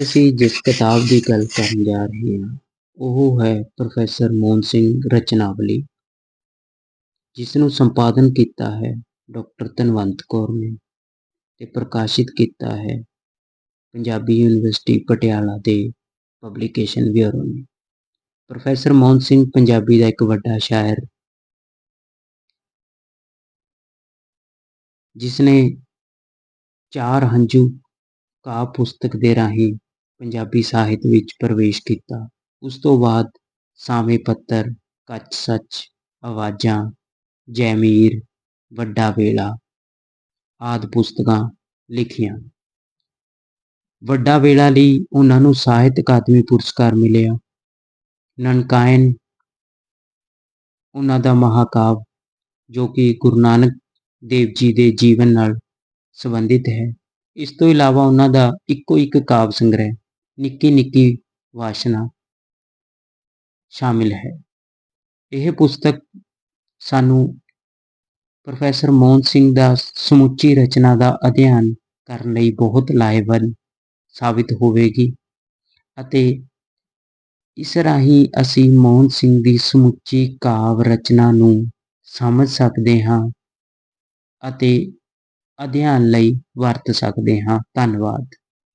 ਅਸੀਂ ਜਿਸ ਕਿਤਾਬ ਦੀ ਗੱਲ ਕਰਨ ਜਾ ਰਹੇ ਹਾਂ ਉਹ ਹੈ ਪ੍ਰੋਫੈਸਰ ਮੋਹਨ ਸਿੰਘ ਰਚਨਾਵਲੀ ਜਿਸ ਨੂੰ ਸੰਪਾਦਨ ਕੀਤਾ ਹੈ ਡਾਕਟਰ ਧਨਵੰਤ ਕੌਰ ਨੇ ਤੇ ਪ੍ਰਕਾਸ਼ਿਤ ਕੀਤਾ ਹੈ ਪੰਜਾਬੀ ਯੂਨੀਵਰਸਿਟੀ ਪਟਿਆਲਾ ਦੇ ਪਬਲੀਕੇਸ਼ਨ ਬਿਊਰੋ ਨੇ ਪ੍ਰੋਫੈਸਰ ਮੋਹਨ ਸਿੰਘ ਪੰਜਾਬੀ ਦਾ ਇੱਕ ਵੱਡਾ ਸ਼ਾਇਰ ਜਿਸ ਨੇ ਚਾਰ ਹੰਝੂ ਕਾਵਿ ਪੁਸਤਕ ਦੇ ਰਾਹੀਂ ਪੰਜਾਬੀ ਸਾਹਿਤ ਵਿੱਚ ਪ੍ਰਵੇਸ਼ ਕੀਤਾ। ਉਸ ਤੋਂ ਬਾਅਦ ਸਾਵੇਂ ਪੱਤਰ, ਕੱਚ ਸੱਚ, ਆਵਾਜ਼ਾਂ, ਜੈਮੀਰ, ਵੱਡਾ ਵੇਲਾ ਆਦਿ ਪੁਸਤਕਾਂ ਲਿਖੀਆਂ। ਵੱਡਾ ਵੇਲਾ ਲਈ ਉਹਨਾਂ ਨੂੰ ਸਾਹਿਤ ਅਕਾਦਮੀ ਪੁਰਸਕਾਰ ਮਿਲਿਆ। ਨਨਕਾਇਨ ਉਹਨਾਂ ਦਾ ਮਹਾਕਾਵ, ਜੋ ਕਿ ਗੁਰੂ ਨਾਨਕ ਦੇਵ ਜੀ ਦੇ ਜੀਵਨ ਨਾਲ ਸੰਬੰਧਿਤ ਹੈ। ਇਸ ਤੋਂ ਇਲਾਵਾ ਉਹਨਾਂ ਦਾ ਇੱਕੋ ਇੱਕ ਕਾਵ ਸੰਗ੍ਰਹਿ ਨਿੱਕੀ ਨਿੱਕੀ ਵਾਸ਼ਨਾ ਸ਼ਾਮਿਲ ਹੈ। ਇਹ ਪੁਸਤਕ ਸਾਨੂੰ ਪ੍ਰੋਫੈਸਰ ਮੋਹਨ ਸਿੰਘ ਦਾ ਸਮੁੱਚੀ ਰਚਨਾ ਦਾ ਅਧਿਐਨ ਕਰਨ ਲਈ ਬਹੁਤ ਲਾਹੇਵੰਦ ਸਾਬਿਤ ਹੋਵੇਗੀ ਅਤੇ ਇਸ ਰਾਹੀਂ ਅਸੀਂ ਮੋਹਨ ਸਿੰਘ ਦੀ ਸਮੁੱਚੀ ਕਾਵ ਰਚਨਾ ਨੂੰ ਸਮਝ ਸਕਦੇ ਹਾਂ ਅਤੇ ਅਧਿਐਨ ਲਈ ਵਰਤ ਸਕਦੇ ਹਾਂ। ਧੰਨਵਾਦ।